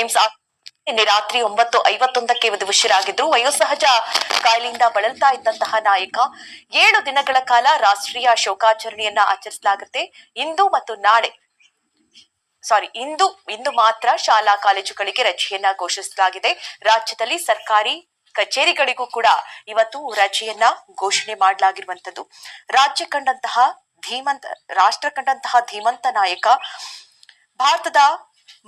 AIIMS ನಿನ್ನೆ ರಾತ್ರಿ ಒಂಬತ್ತು ಐವತ್ತೊಂದಕ್ಕೆ ವಿಧಿವಶರಾಗಿದ್ರು ವಯೋಸಹಜ ಕಾಯಿಲೆಯಿಂದ ಬಳಲ್ತಾ ಇದ್ದಂತಹ ನಾಯಕ, ಏಳು ದಿನಗಳ ಕಾಲ ರಾಷ್ಟ್ರೀಯ ಶೋಕಾಚರಣೆಯನ್ನ ಆಚರಿಸಲಾಗುತ್ತೆ. ಇಂದು ಮತ್ತು ನಾಳೆ ಸಾರಿ ಇಂದು ಇಂದು ಮಾತ್ರ ಶಾಲಾ ಕಾಲೇಜುಗಳಿಗೆ ರಜೆಯನ್ನ ಘೋಷಿಸಲಾಗಿದೆ. ರಾಜ್ಯದಲ್ಲಿ ಸರ್ಕಾರಿ ಕಚೇರಿಗಳಿಗೂ ಕೂಡ ಇವತ್ತು ರಜೆಯನ್ನ ಘೋಷಣೆ ಮಾಡಲಾಗಿರುವಂತದ್ದು ರಾಜ್ಯ ಕಂಡಂತಹ ಧೀಮಂತ, ರಾಷ್ಟ್ರ ಕಂಡಂತಹ ಧೀಮಂತ ನಾಯಕ, ಭಾರತದ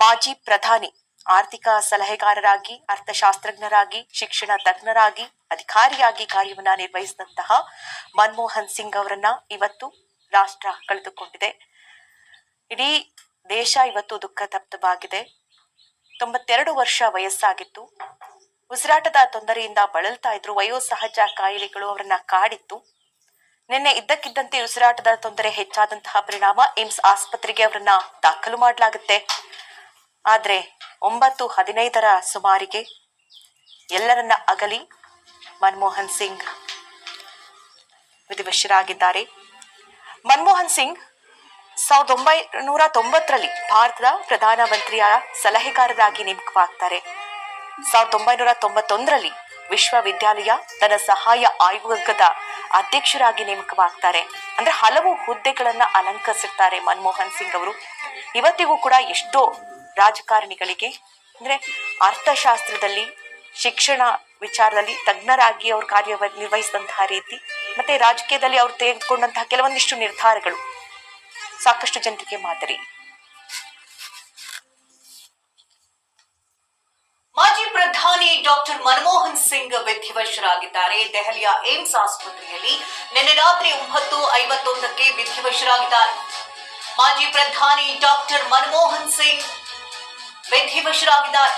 ಮಾಜಿ ಪ್ರಧಾನಿ ಆರ್ಥಿಕ ಸಲಹೆಗಾರರಾಗಿ, ಅರ್ಥಶಾಸ್ತ್ರಜ್ಞರಾಗಿ, ಶಿಕ್ಷಣ ತಜ್ಞರಾಗಿ, ಅಧಿಕಾರಿಯಾಗಿ ಕಾರ್ಯವನ್ನ ನಿರ್ವಹಿಸಿದಂತಹ ಮನಮೋಹನ್ ಸಿಂಗ್ ಅವರನ್ನ ಇವತ್ತು ರಾಷ್ಟ್ರ ಕಳೆದುಕೊಂಡಿದೆ. ಇಡೀ ದೇಶ ಇವತ್ತು ದುಃಖ ತಪ್ತವಾಗಿದೆ ತೊಂಬತ್ತೆರಡು ವರ್ಷ ವಯಸ್ಸಾಗಿತ್ತು. ಉಸಿರಾಟದ ತೊಂದರೆಯಿಂದ ಬಳಲ್ತಾ ಇದ್ರು, ವಯೋಸಹಜ ಕಾಯಿಲೆಗಳು ಅವರನ್ನ ಕಾಡಿತ್ತು. ನಿನ್ನೆ ಇದ್ದಕ್ಕಿದ್ದಂತೆ ಉಸಿರಾಟದ ತೊಂದರೆ ಹೆಚ್ಚಾದಂತಹ ಪರಿಣಾಮ ಏಮ್ಸ್ ಆಸ್ಪತ್ರೆಗೆ ಅವರನ್ನ ದಾಖಲು ಮಾಡಲಾಗುತ್ತೆ. ಆದ್ರೆ ಒಂಬತ್ತು ಹದಿನೈದರ ಸುಮಾರಿಗೆ ಎಲ್ಲರನ್ನ ಅಗಲಿ ಮನಮೋಹನ್ ಸಿಂಗ್ ವಿಧಿವಶರಾಗಿದ್ದಾರೆ. ಮನಮೋಹನ್ ಸಿಂಗ್ ಸಾವಿರದ ಒಂಬೈನೂರ ತೊಂಬತ್ತರಲ್ಲಿ ಭಾರತದ ಪ್ರಧಾನಮಂತ್ರಿಯ ಸಲಹೆಗಾರರಾಗಿ ನೇಮಕವಾಗ್ತಾರೆ. ಸಾವಿರದ ಒಂಬೈನೂರ ತೊಂಬತ್ತೊಂದರಲ್ಲಿ ವಿಶ್ವವಿದ್ಯಾಲಯ ತನ್ನ ಸಹಾಯ ಆಯೋಗದ ಅಧ್ಯಕ್ಷರಾಗಿ ನೇಮಕವಾಗ್ತಾರೆ. ಅಂದ್ರೆ ಹಲವು ಹುದ್ದೆಗಳನ್ನ ಅಲಂಕರಿಸಿರ್ತಾರೆ ಮನಮೋಹನ್ ಸಿಂಗ್ ಅವರು. ಇವತ್ತಿಗೂ ಕೂಡ ಎಷ್ಟೋ ರಾಜಕಾರಣಿಗಳಿಗೆ, ಅಂದ್ರೆ ಅರ್ಥಶಾಸ್ತ್ರದಲ್ಲಿ, ಶಿಕ್ಷಣ ವಿಚಾರದಲ್ಲಿ ತಜ್ಞರಾಗಿ ಅವರು ಕಾರ್ಯ ನಿರ್ವಹಿಸಿದಂತಹ ರೀತಿ, ಮತ್ತೆ ರಾಜಕೀಯದಲ್ಲಿ ಅವರು ತೆಗೆದುಕೊಂಡಂತಹ ಕೆಲವೊಂದಿಷ್ಟು ನಿರ್ಧಾರಗಳು ಸಾಕಷ್ಟು ಜನರಿಗೆ ಮಾದರಿ. ಮಾಜಿ ಪ್ರಧಾನಿ ಡಾಕ್ಟರ್ ಮನಮೋಹನ್ ಸಿಂಗ್ ವಿಧಿವಶರಾಗಿದ್ದಾರೆ. ದೆಹಲಿಯ ಏಮ್ಸ್ ಆಸ್ಪತ್ರೆಯಲ್ಲಿ ನಿನ್ನೆ ರಾತ್ರಿ ಒಂಬತ್ತು ಐವತ್ತೊಂದಕ್ಕೆ ವಿಧಿವಶರಾಗಿದ್ದಾರೆ. ಮಾಜಿ ಪ್ರಧಾನಿ ಡಾಕ್ಟರ್ ಮನಮೋಹನ್ ಸಿಂಗ್ ವಿಧಿವಶರಾಗಿದ್ದಾರೆ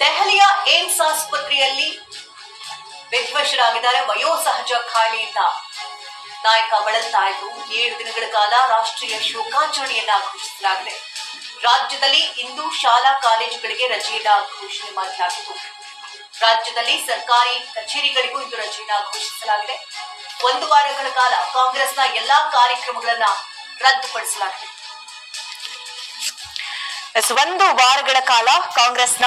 ದೆಹಲಿಯ ಏಮ್ಸ್ ಆಸ್ಪತ್ರೆಯಲ್ಲಿ ವಿಧಿವಶರಾಗಿದ್ದಾರೆ ವಯೋಸಹಜ ಖಾಯಿಲೆಯಿಂದ ನಾಯಕ ಬಳಲ್ತಾ ಇದ್ದು ಏಳು ದಿನಗಳ ಕಾಲ ರಾಷ್ಟ್ರೀಯ ಶೋಕಾಚರಣೆಯನ್ನ ಘೋಷಿಸಲಾಗಿದೆ ರಾಜ್ಯದಲ್ಲಿ ಇಂದು ಶಾಲಾ ಕಾಲೇಜುಗಳಿಗೆ ರಜೆಯನ್ನ ಘೋಷಣೆ ಮಾಡಲಾಗಿತ್ತು. ರಾಜ್ಯದಲ್ಲಿ ಸರ್ಕಾರಿ ಕಚೇರಿಗಳಿಗೂ ಇಂದು ರಜೆಯನ್ನ ಘೋಷಿಸಲಾಗಿದೆ. ಒಂದು ವಾರಗಳ ಕಾಲ ಕಾಂಗ್ರೆಸ್ನ ಎಲ್ಲಾ ಕಾರ್ಯಕ್ರಮಗಳನ್ನ ರದ್ದುಪಡಿಸಲಾಗಿದೆ. ಒಂದು ವಾರಗಳ ಕಾಲ ಕಾಂಗ್ರೆಸ್ನ